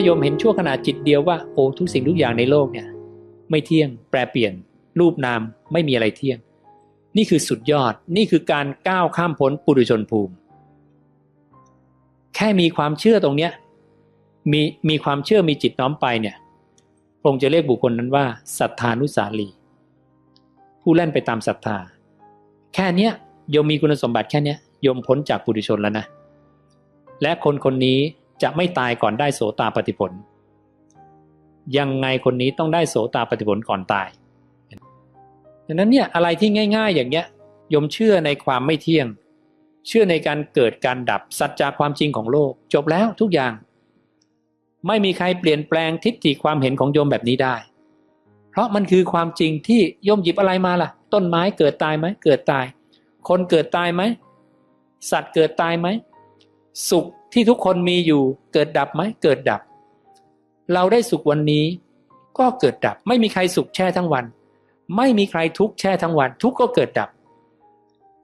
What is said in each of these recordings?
าโยมเห็นชั่วขณะจิตเดียวว่าโอ้ทุกสิ่งทุกอย่างในโลกเนี่ย ไม่เที่ยงแปรเปลี่ยน รูปนามไม่มีอะไรเที่ยง นี่คือสุดยอดนี่คือการก้าวข้ามพ้นปุถุชนภูมิ แค่มีความเชื่อตรงเนี้ยมีมีความเชื่อมีจิตน้อมไปเนี่ยพระองค์จะเรียกบุคคลนั้นว่าศรัทธานุสาลี ผู้เล่นไปตามศรัทธา แค่เนี้ยโยมมีคุณสมบัติแค่เนี้ยโยมพ้นจากปุถุชนแล้วนะ และคนคนนี้ จะไม่ตายก่อนได้โสตาปฏิผล ยังไงคนนี้ต้องได้โสตาปฏิผลก่อนตายดังนั้นเนี่ยอะไรที่ง่าย ๆ อย่างเงี้ยยมเชื่อในความไม่เที่ยง เชื่อในการเกิดการดับสัจจะความจริงของโลก จบแล้วทุกอย่าง ไม่มีใครเปลี่ยนแปลงทิฏฐิความเห็นของโยมแบบนี้ได้ เพราะมันคือความจริงที่โยมหยิบอะไรมาล่ะ ต้นไม้เกิดตายไหมเกิดตาย คนเกิดตายไหมสัตว์เกิดตายไหม สุขที่ทุกคนมีอยู่ เกิดดับไหมเกิดดับ เราได้สุขวันนี้ ก็เกิดดับ ไม่มีใครสุขแช่ทั้งวัน ไม่มีใครทุกข์แช่ทั้งวัน ทุกข์ก็เกิดดับ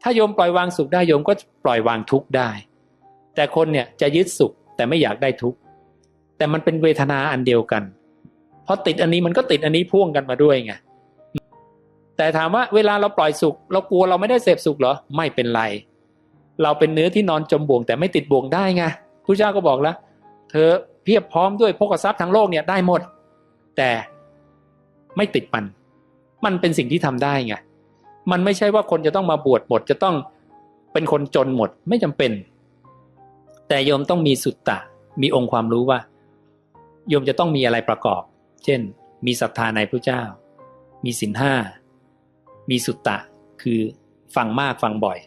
ถ้าโยมปล่อยวางสุขได้โยมก็ปล่อยวางทุกข์ได้ แต่คนเนี่ยจะยึดสุขแต่ไม่อยากได้ทุกข์แต่มันเป็นเวทนาอันเดียวกันพอติดอันนี้มันก็ติดอันนี้พ่วงกันมาด้วยไงแต่ถามว่าเวลาเราปล่อยสุข เรากลัวเราไม่ได้เสพสุขเหรอ ไม่เป็นไร เราเป็นเนื้อที่นอนจมบ่วงแต่ไม่ติดบ่วงได้ไงพระเจ้าก็บอกแล้ว เธอเพียบพร้อมด้วยพกทรัพย์ทั้งโลกเนี่ยได้หมด แต่ไม่ติดมัน มันเป็นสิ่งที่ทำได้ไงมันไม่ใช่ว่าคนจะต้องมาบวชหมด จะต้องเป็นคนจนหมดไม่จำเป็น แต่โยมต้องมีสุตตะ มีองค์ความรู้ว่า โยมจะต้องมีอะไรประกอบ เช่น มีศรัทธาในพระเจ้า มีศีลห้ามีสุตตะคือฟังมากฟังบ่อย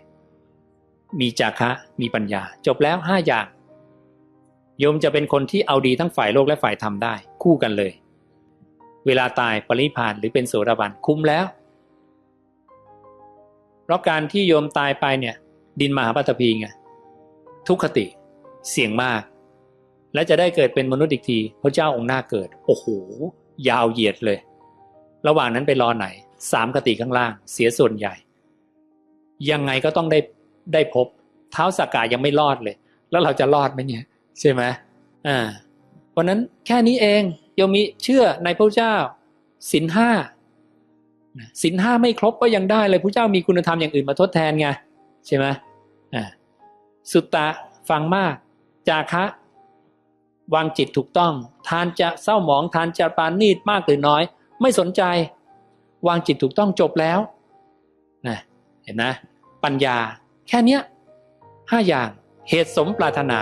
มีจาคะมีปัญญา จบแล้วห้าอย่างโยมจะเป็นคนที่เอาดีทั้งฝ่ายโลกและฝ่ายธรรมได้ คู่กันเลย เวลาตายปริพานหรือเป็นโสดาบันคุ้มแล้ว เพราะการที่โยมตายไปเนี่ย ดินมหาปัตพีไงทุกขติเสี่ยงมาก และจะได้เกิดเป็นมนุษย์อีกทีพระเจ้าองค์หน้าเกิด โอ้โห ยาวเหยียดเลย ระหว่างนั้นไปรอไหนสามกติข้างล่าง เสียส่วนใหญ่ ยังไงก็ต้องได้ ได้พบเท้าสากายังไม่รอดเลย แล้วเราจะรอดไหมเนี่ยใช่ไหมอ่าเพราะนั้นแค่นี้เองโยมมีเชื่อในพระเจ้าสินห้าสินห้าไม่ครบก็ยังได้เลยพระเจ้ามีคุณธรรมอย่างอื่นมาทดแทนไงใช่ไหมอ่าสุตตะฟังมาก จาคะวางจิตถูกต้อง ทานจะเศร้าหมองทานจะปานนีดมากหรือน้อย ไม่สนใจ วางจิตถูกต้องจบแล้วนะเห็นนะ ปัญญา แค่เนี้ยห้าอย่างเหตุสมปรารถนา